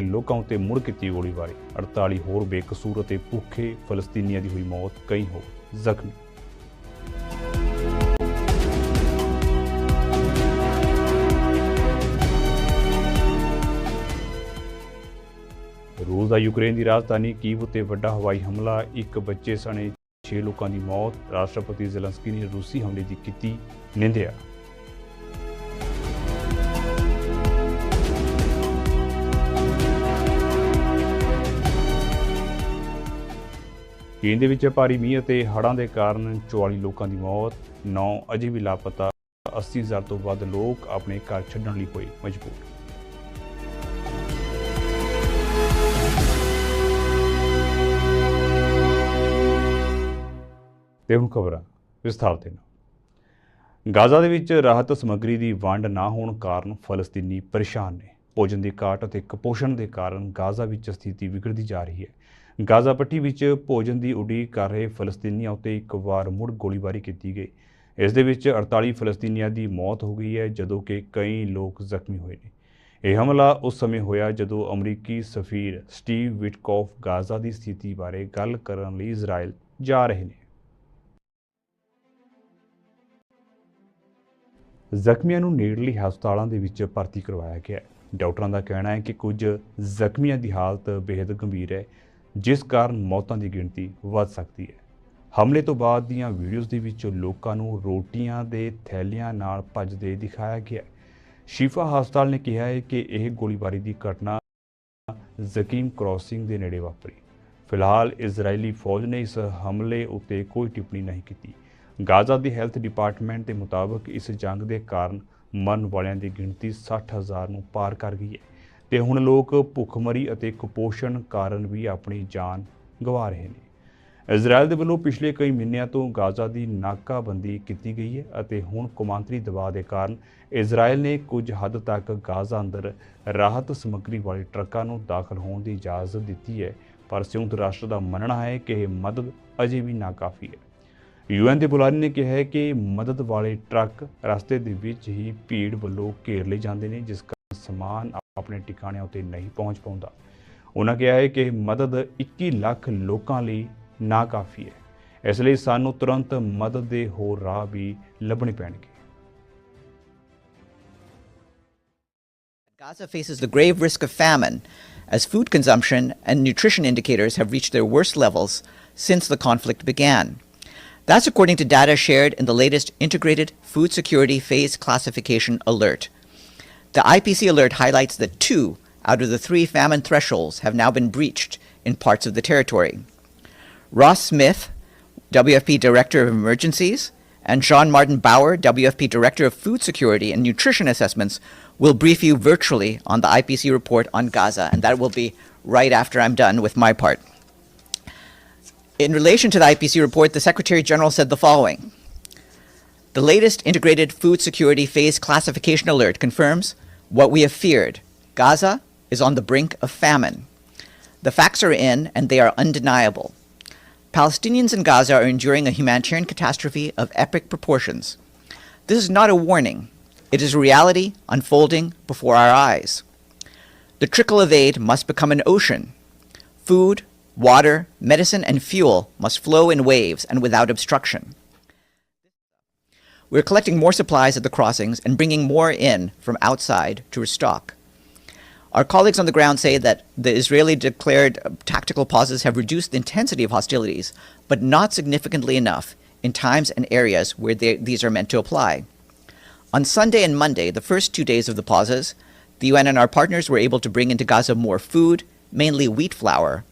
ਲੋਕਾਂ ਉਤੇ ਮੁੜ ਕੀਤੀ ਗੋਲੀਬਾਰੀ। 48 ਹੋਰ ਬੇਕਸੂਰ ਅਤੇ ਭੁੱਖੇ ਫਲਸਤੀਨੀਆਂ ਦੀ ਹੋਈ ਮੌਤ, ਕਈ ਹੋ ਜ਼ਖਮੀ। ਰੂਸ ਦਾ ਯੂਕਰੇਨ ਦੀ ਰਾਜਧਾਨੀ ਕੀਵ ਉਤੇ ਵੱਡਾ ਹਵਾਈ ਹਮਲਾ, ਇੱਕ ਬੱਚੇ ਸਣੇ 6 ਲੋਕਾਂ ਦੀ ਮੌਤ, ਰਾਸ਼ਟਰਪਤੀ ਜ਼ੇਲੰਸਕੀ ਨੇ ਰੂਸੀ ਹਮਲੇ ਦੀ ਕੀਤੀ ਨਿੰਦਿਆ। ਚੀਨ ਦੇ ਵਿੱਚ ਭਾਰੀ ਮੀਂਹ ਅਤੇ ਹੜ੍ਹਾਂ ਦੇ ਕਾਰਨ 44 ਲੋਕਾਂ ਦੀ ਮੌਤ 9 ਅਜੇ ਵੀ ਲਾਪਤਾ 80000 ਤੋਂ ਵੱਧ ਲੋਕ ਆਪਣੇ ਘਰ ਛੱਡਣ ਲਈ ਹੋਏ ਮਜਬੂਰ। ਤੇ ਹੁਣ ਖਬਰਾਂ ਵਿਸਥਾਰ ਦੇ ਨਾਲ। ਗਾਜ਼ਾ ਦੇ ਵਿੱਚ ਰਾਹਤ ਸਮੱਗਰੀ ਦੀ ਵੰਡ ਨਾ ਹੋਣ ਕਾਰਨ ਫਲਸਤੀਨੀ ਪਰੇਸ਼ਾਨ ਨੇ। ਭੋਜਨ ਦੀ ਘਾਟ ਅਤੇ ਕੁਪੋਸ਼ਣ ਦੇ ਕਾਰਨ ਗਾਜ਼ਾ ਵਿੱਚ ਸਥਿਤੀ ਵਿਗੜਦੀ ਜਾ ਰਹੀ ਹੈ। ਗਾਜ਼ਾ ਪੱਟੀ ਵਿੱਚ ਭੋਜਨ ਦੀ ਉਡੀਕ ਕਰ ਰਹੇ ਫਲਸਤੀਨੀਆਂ ਉੱਤੇ ਇੱਕ ਵਾਰ ਮੁੜ ਗੋਲੀਬਾਰੀ ਕੀਤੀ ਗਈ। ਇਸ ਦੇ ਵਿੱਚ 48 ਫਲਸਤੀਨੀਆਂ ਦੀ ਮੌਤ ਹੋ ਗਈ ਹੈ, ਜਦੋਂ ਕਿ ਕਈ ਲੋਕ ਜ਼ਖਮੀ ਹੋਏ ਨੇ। ਇਹ ਹਮਲਾ ਉਸ ਸਮੇਂ ਹੋਇਆ ਜਦੋਂ ਅਮਰੀਕੀ ਸਫੀਰ ਸਟੀਵ ਵਿਟਕੌਫ ਗਾਜ਼ਾ ਦੀ ਸਥਿਤੀ ਬਾਰੇ ਗੱਲ ਕਰਨ ਲਈ ਇਜ਼ਰਾਈਲ ਜਾ ਰਹੇ ਨੇ। ਜ਼ਖਮੀਆਂ ਨੂੰ ਨੇੜਲੀ ਹਸਪਤਾਲਾਂ ਦੇ ਵਿੱਚ ਭਰਤੀ ਕਰਵਾਇਆ ਗਿਆ ਹੈ। ਡਾਕਟਰਾਂ ਦਾ ਕਹਿਣਾ ਹੈ ਕਿ ਕੁਝ ਜ਼ਖਮੀਆਂ ਦੀ ਹਾਲਤ ਬੇहद ਗੰਭੀਰ ਹੈ। ਜਿਸ ਕਾਰਨ ਮੌਤਾਂ ਦੀ ਗਿਣਤੀ ਵੱਧ ਸਕਦੀ ਹੈ। ਹਮਲੇ ਤੋਂ ਬਾਅਦ ਦੀਆਂ ਵੀਡੀਓਜ਼ ਦੇ ਵਿੱਚ ਲੋਕਾਂ ਨੂੰ ਰੋਟੀਆਂ ਦੇ ਥੈਲਿਆਂ ਨਾਲ ਭੱਜਦੇ ਦਿਖਾਇਆ ਗਿਆ ਹੈ। ਸ਼ਿਫਾ ਹਸਪਤਾਲ ਨੇ ਕਿਹਾ ਹੈ ਕਿ ਇਹ ਗੋਲੀਬਾਰੀ ਦੀ ਘਟਨਾ ਜ਼ਕੀਮ ਕ੍ਰਾਸਿੰਗ ਦੇ ਨੇੜੇ ਵਾਪਰੀ। ਫਿਲਹਾਲ ਇਜ਼ਰਾਈਲੀ ਫੌਜ ਨੇ ਇਸ ਹਮਲੇ ਉੱਤੇ ਕੋਈ ਟਿੱਪਣੀ ਨਹੀਂ ਕੀਤੀ। ਗਾਜ਼ਾ ਦੀ ਹੈਲਥ ਡਿਪਾਰਟਮੈਂਟ ਦੇ ਮੁਤਾਬਕ ਇਸ ਜੰਗ ਦੇ ਕਾਰਨ ਮਰਨ ਵਾਲਿਆਂ ਦੀ ਗਿਣਤੀ 60000 ਨੂੰ ਪਾਰ ਕਰ ਗਈ ਹੈ। ਤੇ ਹੁਣ ਲੋਕ ਭੁੱਖਮਰੀ ਅਤੇ ਕੁਪੋਸ਼ਣ ਕਾਰਨ ਵੀ ਆਪਣੀ ਜਾਨ ਗਵਾ ਰਹੇ ਨੇ। ਇਜ਼ਰਾਈਲ ਦੇ ਵੱਲੋਂ ਪਿਛਲੇ ਕਈ ਮਹੀਨਿਆਂ ਤੋਂ ਗਾਜ਼ਾ ਦੀ ਨਾਕਾਬੰਦੀ ਕੀਤੀ ਗਈ ਹੈ ਅਤੇ ਹੁਣ ਕੌਮਾਂਤਰੀ ਦਬਾਅ ਦੇ ਕਾਰਨ ਇਜ਼ਰਾਈਲ ਨੇ ਕੁਝ ਹੱਦ ਤੱਕ ਗਾਜ਼ਾ ਅੰਦਰ ਰਾਹਤ ਸਮੱਗਰੀ ਵਾਲੇ ਟਰੱਕਾਂ ਨੂੰ ਦਾਖਲ ਹੋਣ ਦੀ ਇਜਾਜ਼ਤ ਦਿੱਤੀ ਹੈ, ਪਰ ਸੰਯੁਕਤ ਰਾਸ਼ਟਰ ਦਾ ਮੰਨਣਾ ਹੈ ਕਿ ਇਹ ਮਦਦ ਅਜੇ ਵੀ ਨਾਕਾਫੀ ਹੈ। ਯੂਐਨ ਦੇ ਬੁਲਾਰੇ ਨੇ ਕਿਹਾ ਹੈ ਕਿ ਮਦਦ ਵਾਲੇ ਟਰੱਕ ਰਸਤੇ ਦੇ ਵਿੱਚ ਹੀ ਭੀੜ ਵੱਲੋਂ ਘੇਰ ਲਏ ਜਾਂਦੇ ਨੇ, ਜਿਸ ਕਾਰਨ ਸਮਾਨ ਆਪਣੇ ਟਿਕਾਣਿਆਂ ਉੱਤੇ ਨਹੀਂ ਪਹੁੰਚ ਪਾਉਂਦਾ ਉਹਨਾਂ ਕਿਹਾ ਹੈ ਕਿ ਮਦਦ 21 ਲੱਖ ਲੋਕਾਂ ਲਈ ਨਾਕਾਫੀ ਹੈ ਇਸ ਲਈ ਸਾਨੂੰ ਤੁਰੰਤ ਮਦਦ ਦੇ ਹੋਰ ਰਾਹ ਵੀ ਲੱਭਣੇ ਪੈਣਗੇ Gaza faces the grave risk of famine as food consumption and nutrition indicators have reached their worst levels since the conflict began. That's according to data shared in the latest Integrated Food Security Phase Classification Alert. the IPC alert highlights that two out of the three famine thresholds have now been breached in parts of the territory. Ross Smith, WFP Director of Emergencies, and Sean Martin Bauer, WFP Director of Food Security and Nutrition Assessments, will brief you virtually on the IPC report on Gaza, and that will be right after I'm done with my part. In relation to the IPC report, the Secretary General said the following The latest Integrated Food Security Phase Classification Alert confirms what we have feared Gaza is on the brink of famine. The facts are in, and they are undeniable. Palestinians in Gaza are enduring a humanitarian catastrophe of epic proportions. This is not a warning, it is reality unfolding before our eyes. The trickle of aid must become an ocean. Food, water, medicine, and fuel must flow in waves and without obstruction. We're collecting more supplies at the crossings and bringing more in from outside to restock. Our colleagues on the ground say that the Israeli declared tactical pauses have reduced the intensity of hostilities, but not significantly enough in times and areas where they, these are meant to apply. On Sunday and Monday, the first two days of the pauses, the UN and our partners were able to bring into Gaza more food, mainly wheat flour,